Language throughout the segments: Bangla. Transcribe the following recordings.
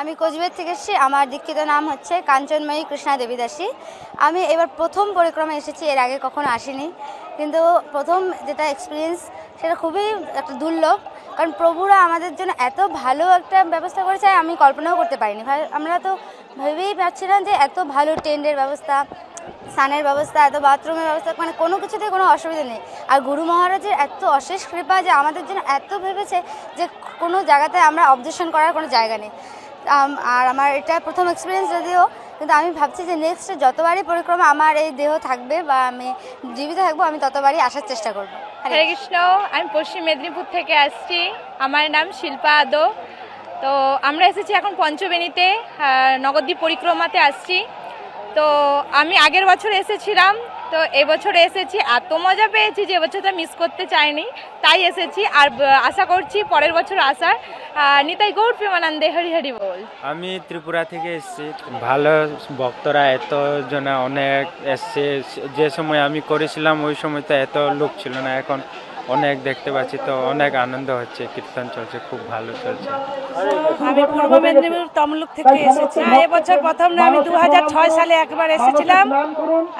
আমি কোচবিহার থেকে এসেছি। আমার দীক্ষিত নাম হচ্ছে কাঞ্চনময়ী কৃষ্ণা দেবীদাসী। আমি এবার প্রথম পরিক্রমা এসেছি, এর আগে কখনো আসিনি। কিন্তু প্রথম যেটা এক্সপিরিয়েন্স সেটা খুবই একটা দুর্লভ। কারণ প্রভুরা আমাদের জন্য এত ভালো একটা ব্যবস্থা করেছে আমি কল্পনাও করতে পারিনি। আমরা তো ভেবেই পাচ্ছিলাম যে এত ভালো টেন্টের ব্যবস্থা, স্নানের ব্যবস্থা, এত বাথরুমের ব্যবস্থা মানে কোনো কিছুতে কোনো অসুবিধা নেই। আর গুরু মহারাজের এত অশেষ কৃপা যে আমাদের জন্য এত ভেবেছে যে কোনো জায়গাতে আমরা অবজেকশন করার কোনো জায়গা নেই। আর আমার এটা প্রথম এক্সপিরিয়েন্স যদিও, কিন্তু আমি ভাবছি যে নেক্সট যতবারই পরিক্রমা আমার এই দেহ থাকবে বা আমি জীবিত থাকব, আমি ততবারই আসার চেষ্টা করব। হরে কৃষ্ণ, আমি পশ্চিম মেদিনীপুর থেকে আসছি। আমার নাম শিল্পা আদো। তো আমরা এসেছি এখন পঞ্চবেণীতে নগদ্বীপ পরিক্রমাতে আসছি। তো আমি আগের বছর এসেছিলাম, তো এবছর এসেছি এত মজা পেয়েছি, যে এবছরটা মিস করতে চাইনি, তাই এসেছি আর আশা করছি পরের বছর আসার নিতাই গৌর প্রেমানন্দে হরি হরি বল। আমি ত্রিপুরা থেকে এসেছি। ভালো ভক্তরা এত জন অনেক এসছে, যে সময় আমি করেছিলাম ওই সময় তো এত লোক ছিল না, এখন অনেক দেখতে পাচ্ছি তো অনেক আনন্দ হচ্ছে কীর্তন চলছে খুব ভালো চলছে। আমি পূর্ব মেদিনীপুর তমলুক থেকে এসেছি। এবছর প্রথম না আমি দু ছয় সালে একবার এসেছিলাম।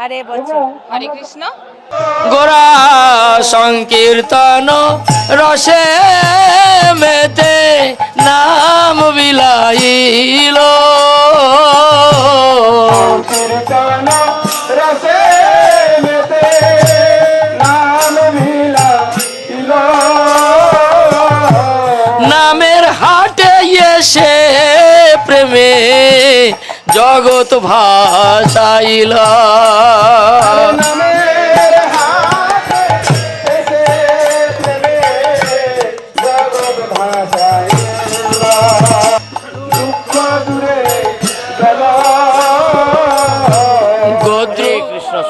আর এবছর। হরে কৃষ্ণ। গোরা সংকীর্তন রসে মেতে নাম বিলাইল। নামের এসে প্রেমে জগৎ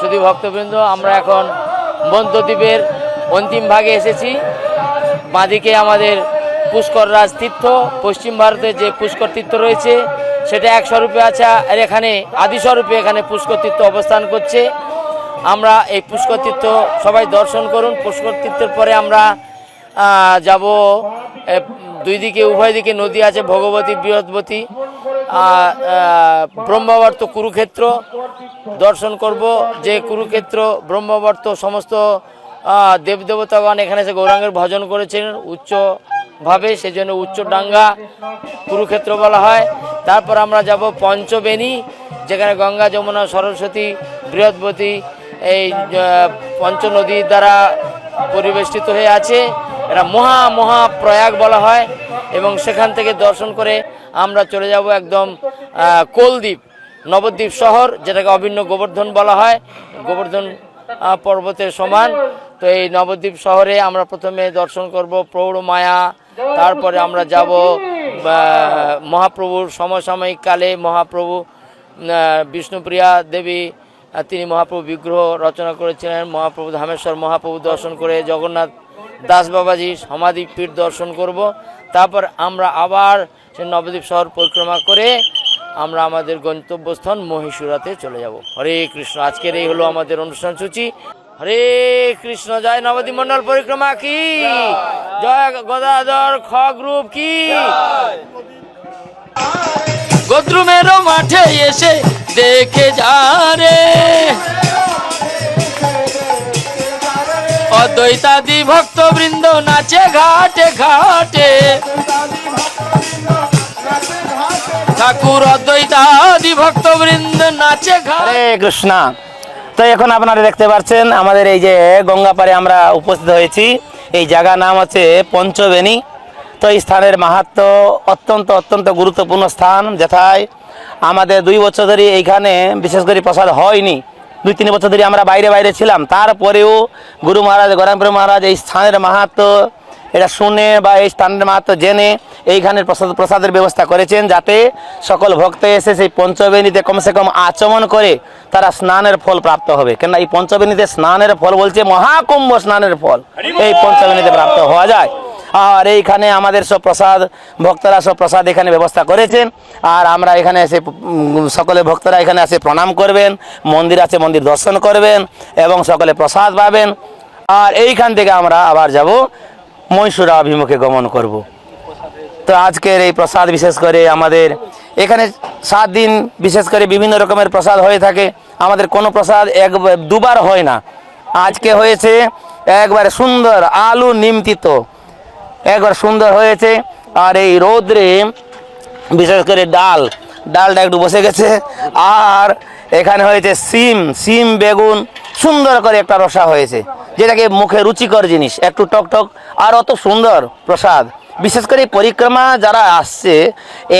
সুধী ভক্তবৃন্দ আমরা এখন বন্ধদ্বীপের অন্তিম ভাগে এসেছি। বাঁদিকে আমাদের পুষ্কর রাজ তীর্থ পশ্চিম ভারতে যে পুষ্কর তীর্থ রয়েছে সেটা এক স্বরূপে আছে আর এখানে আদি স্বরূপে এখানে পুষ্কর তীর্থ অবস্থান করছে। আমরা এই পুষ্কর তীর্থ সবাই দর্শন করুন। পুষ্কর তীর্থের পরে আমরা যাব দুই দিকে উভয় দিকে নদী আছে ভগবতী আহ, ব্রহ্মাবর্ত কুরুক্ষেত্র। দর্শন করব যে কুরুক্ষেত্র ব্রহ্মাবর্ত সমস্ত দেবদেবতাগণ এখানে এসে গৌরাঙ্গের ভজন করেছেন। উচ্চভাবে সেজন্য উচ্চ ডাঙ্গা কুরুক্ষেত্র বলা হয়। তারপর আমরা যাব পঞ্চবেণী, যেখানে গঙ্গা, যমুনা, সরস্বতী বৃহৎবতী এই পঞ্চনদীর দ্বারা পরিবেষ্টিত হয়ে আছে। এটা মহা মহা প্রয়াগ বলা হয় এবং সেখান থেকে দর্শন করে আমরা চলে যাব একদম কোলদ্বীপ, নবদ্বীপ শহর, যেটাকে অভিন্ন গোবর্ধন বলা হয়। গোবর্ধন পর্বতের সমান। তো এই নবদ্বীপ শহরে আমরা প্রথমে দর্শন করব প্রৌঢ় মায়া তারপরে আমরা যাব মহাপ্রভুর সমসাময়িক কালে মহাপ্রভু বিষ্ণুপ্রিয়া দেবী তিনি মহাপ্রভু বিগ্রহ রচনা করেছিলেন। মহাপ্রভু ধামেশ্বর মহাপ্রভু দর্শন করে জগন্নাথ দাস বাবাজি সমাধি পীঠ দর্শন করব। তারপর আমরা আবার সে নবদ্বীপ শহর পরিক্রমা করে আমরা আমাদের গন্তব্যস্থান মহীশূরাতে চলে যাব। হরে কৃষ্ণ। আজকের এই হলো আমাদের অনুষ্ঠান সূচি। হরে কৃষ্ণ, জয় নবদ্বীপ মন্ডল পরিক্রমা কি? জয় গদাধর খ গ্রুপ কি? গদ্রুমেরও মাঠে এসে দেখে যা রে। অদ্বৈতাদি ভক্তবৃন্দ নাচে ঘাটে ঘাটে। ঠাকুর অদ্বৈতাদি ভক্তবৃন্দ নাচে ঘাটে। কৃষ্ণা। তো এখন আপনারা দেখতে পাচ্ছেন আমাদের এই যে গঙ্গাপাড়ে আমরা উপস্থিত হয়েছি। এই জায়গার নাম হচ্ছে পঞ্চবেণী। তো এই স্থানের মাহাত্ম অত্যন্ত অত্যন্ত গুরুত্বপূর্ণ স্থান, যেথায় আমাদের দুই বছর ধরে এইখানে বিশেষ করে প্রসাদ হয়নি। দুই, তিন বছর ধরে আমরা বাইরে বাইরে ছিলাম। তারপরেও গুরু মহারাজ গরামপুর মহারাজ এই স্থানের মাহাত্ম এটা শুনে বা এই স্থানের মাহাত্ম জেনে প্রসাদ প্রসাদের ব্যবস্থা করেছেন যাতে সকল ভক্ত এসে সেই পঞ্চবেণীতে কমসে কম আচমন করে তারা স্নানের ফল প্রাপ্ত হবে। কেননা এই পঞ্চবেণীতে স্নানের ফল বলছে মহাকুম্ভ স্নানের ফল। এই পঞ্চবেণীতে প্রাপ্ত হওয়া যায়। আর এইখানে আমাদের সব প্রসাদ, ভক্তরা সব প্রসাদ এখানে ব্যবস্থা করেছেন। আর আমরা এখানে এসে সকলে ভক্তরা এখানে এসে প্রণাম করবেন, মন্দির আছে, মন্দির দর্শন করবেন এবং সকলে প্রসাদ পাবেন। আর এইখান থেকে আমরা আবার যাব, মহীশূরা অভিমুখে গমন করব। তো আজকের এই প্রসাদ বিশেষ করে আমাদের এখানে সাত দিন বিশেষ করে বিভিন্ন রকমের প্রসাদ হয়ে থাকে। আমাদের কোনো প্রসাদ এক দুবার হয় না। আজকে হয়েছে একবারে সুন্দর আলু নিমতিত। একবার সুন্দর হয়েছে। আর এই রৌদ্রে বিশেষ করে ডাল, ডালটা একটু বসে গেছে। আর এখানে হয়েছে সিম সিম, বেগুন, সুন্দর করে একটা রসা হয়েছে। যেটাকে মুখে রুচিকর জিনিস, একটু টক টক আর অত সুন্দর প্রসাদ। বিশেষ করে এই পরিক্রমা যারা আসছে,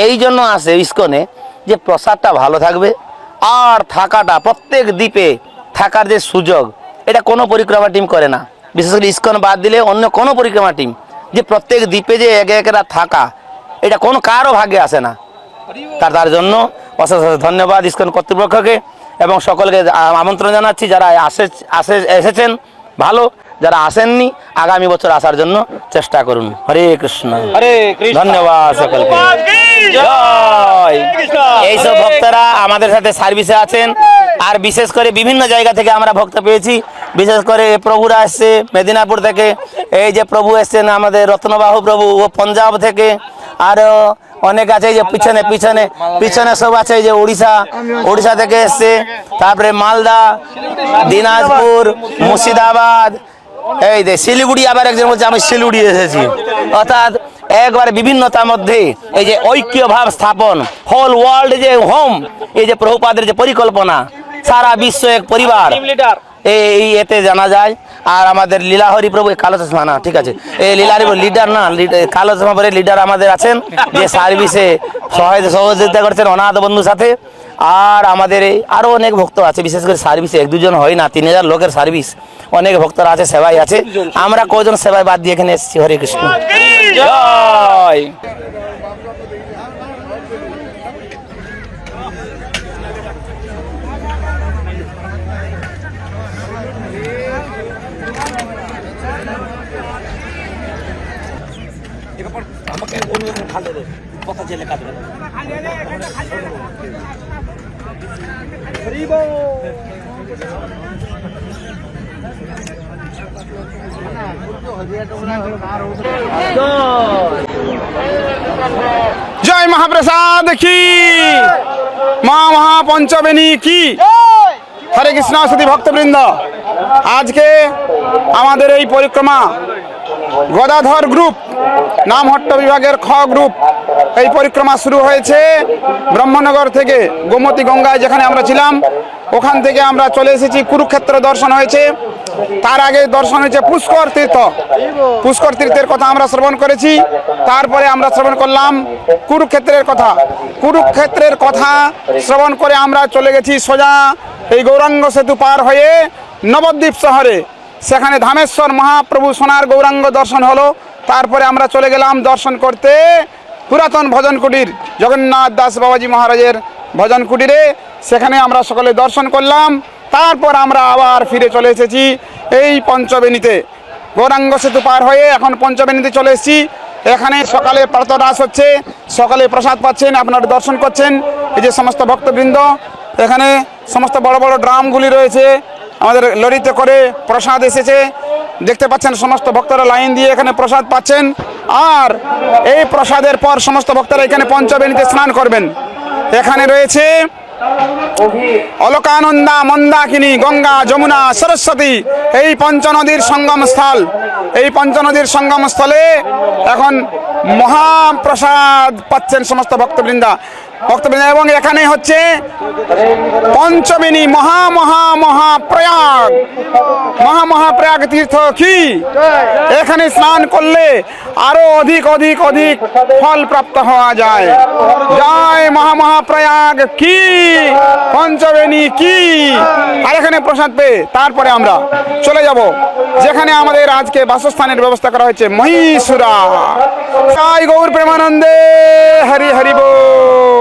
এই জন্য আসে ইস্কনে যে প্রসাদটা ভালো থাকবে আর থাকাটা, প্রত্যেক দ্বীপে থাকার যে সুযোগ, এটা কোনো পরিক্রমা টিম করে না। বিশেষ করে ইস্কন বাদ দিলে অন্য কোনো পরিক্রমা টিম, যে প্রত্যেক দ্বীপে যে এক একরা থাকা, এটা কোনো কারও ভাগ্যে আসে না। তার তার জন্য অশেষ অশেষ ধন্যবাদ ইস্কন কর্তৃপক্ষকে এবং সকলকে আমন্ত্রণ জানাচ্ছি যারা আসে আসে এসেছেন। ভালো যারা আসেননি আগামী বছর আসার জন্য চেষ্টা করুন। হরে কৃষ্ণ। হরে ধন্যবাদ সকলকে। এইসব ভক্তরা আমাদের সাথে সার্ভিসে আছেন। আর বিশেষ করে বিভিন্ন জায়গা থেকে আমরা ভক্ত পেয়েছি। বিশেষ করে প্রভুরা আসছে মেদিনীপুর থেকে। এই যে প্রভু এসছেন আমাদের রত্নবাহু প্রভু ও পঞ্জাব থেকে। আরও অনেক আছে যে পিছনে পিছনে পিছনে সব আছে যে উড়িষ্যা উড়িষ্যা থেকে এসছে। তারপরে মালদা, দিনাজপুর, মুর্শিদাবাদ, এই যে শিলিগুড়ি আবার একজন বলছে, আমি শিলিগুড়ি এসেছি। অর্থাৎ একবারে বিভিন্নতার মধ্যে এই যে ঐক্য ভাব স্থাপন হোল ওয়ার্ল্ড যে হোম এই যে প্রভুপাদের যে পরিকল্পনা, সারা বিশ্ব এক পরিবার। এই এতে জানা যায়। আর আমাদের লীলাহরি প্রভু কালো চশমা না ঠিক আছে। এই লীলাহরি লিডার না কালো চশমা পরে লিডার আমাদের আছেন যে সার্ভিসে সহযোগিতা করছেন অনাথ বন্ধুর সাথে। আর আমাদের এই আরও অনেক ভক্ত আছে বিশেষ করে সার্ভিসে এক দুজন হয় না তিন হাজার লোকের সার্ভিস অনেক ভক্তরা আছে সেবাই আছে। আমরা কজন সেবাই বাদ দিয়ে এখানে এসেছি? হরে কৃষ্ণ। জয়। জয় মহাপ্রসাদ কি? মা মহাপঞ্চবেণী কি? হরে কৃষ্ণ সতী ভক্তবৃন্দ। আজকে আমাদের এই পরিক্রমা গদাধর গ্রুপ নামহট্ট বিভাগের খ গ্রুপ। এই পরিক্রমা শুরু হয়েছে ব্রহ্মনগর থেকে গোমতী গঙ্গায় যেখানে আমরা ছিলাম। ওখান থেকে আমরা চলে এসেছি। কুরুক্ষেত্র দর্শন হয়েছে। তার আগে দর্শন হয়েছে পুষ্কর তীর্থ। পুষ্কর তীর্থের কথা আমরা শ্রবণ করেছি। তারপরে আমরা শ্রবণ করলাম কুরুক্ষেত্রের কথা। কুরুক্ষেত্রের কথা শ্রবণ করে আমরা চলে গেছি সোজা এই গৌরাঙ্গ সেতু পার হয়ে নবদ্বীপ শহরে। সেখানে ধামেশ্বর মহাপ্রভু সোনার গৌরাঙ্গ দর্শন হলো। তারপরে আমরা চলে গেলাম দর্শন করতে পুরাতন ভজন কুটির জগন্নাথ দাস বাবাজি মহারাজের ভজন কুটিরে সেখানে আমরা সকলে দর্শন করলাম। তারপর আমরা আবার ফিরে চলে এসেছি এই পঞ্চবেণীতে। গৌরাঙ্গ সেতু পার হয়ে এখন পঞ্চবেণীতে চলে এসেছি। এখানে সকালে প্রাতরাস হচ্ছে, সকালে প্রসাদ পাচ্ছেন, আপনারা দর্শন করছেন। এই যে সমস্ত ভক্তবৃন্দ, এখানে সমস্ত বড় বড় ড্রামগুলি রয়েছে। আমাদের লরিতে করে প্রসাদ এসেছে। দেখতে পাচ্ছেন সমস্ত ভক্তরা লাইন দিয়ে এখানে প্রসাদ পাচ্ছেন। আর এই প্রসাদের পর সমস্ত ভক্তরা এখানে পঞ্চবেণীতে স্নান করবেন। এখানে রয়েছে অলকানন্দা মন্দাকিনী, গঙ্গা, যমুনা, সরস্বতী। এই পঞ্চনদীর সঙ্গম স্থল এই পঞ্চনদীর সঙ্গম স্থলে এখন মহাপ্রসাদ পাচ্ছেন সমস্ত ভক্তবৃন্দা। ভক্তবৃন্দা এবং এখানে হচ্ছে পঞ্চমিনী মহা মহা মহা প্রয়াগ। মহা মহা প্রয়াগ তীর্থ কি? এখানে স্নান করলে আরও অধিক অধিক অধিক ফল প্রাপ্ত হওয়া যায়। জয় মহা প্রয়াগ কি? পঞ্চবেণী কি? আর এখানে প্রসাদ পেয়ে তারপরে আমরা চলে যাব। যেখানে আমাদের আজকে বাসস্থানের ব্যবস্থা করা হয়েছে মহীশুরা। জয় গৌর প্রেমানন্দে, হরি হরি বল।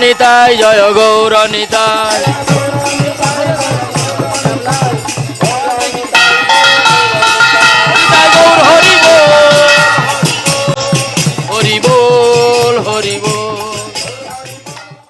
নিতাই জয় গৌর নিতাই